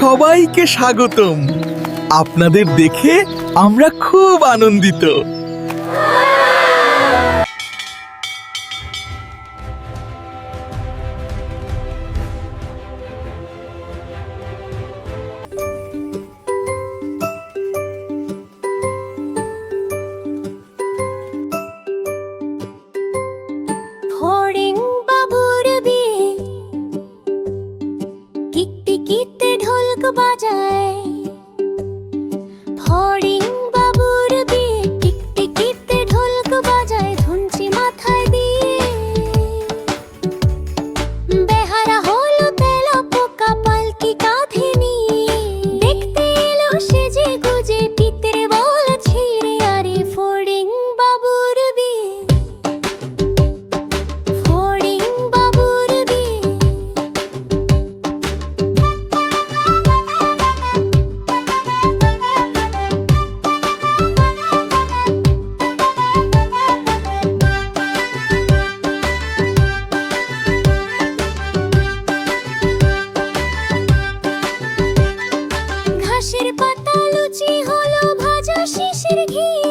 সবাইকে স্বাগতম। আপনাদের দেখে আমরা খুব আনন্দিত। বাজায়। いい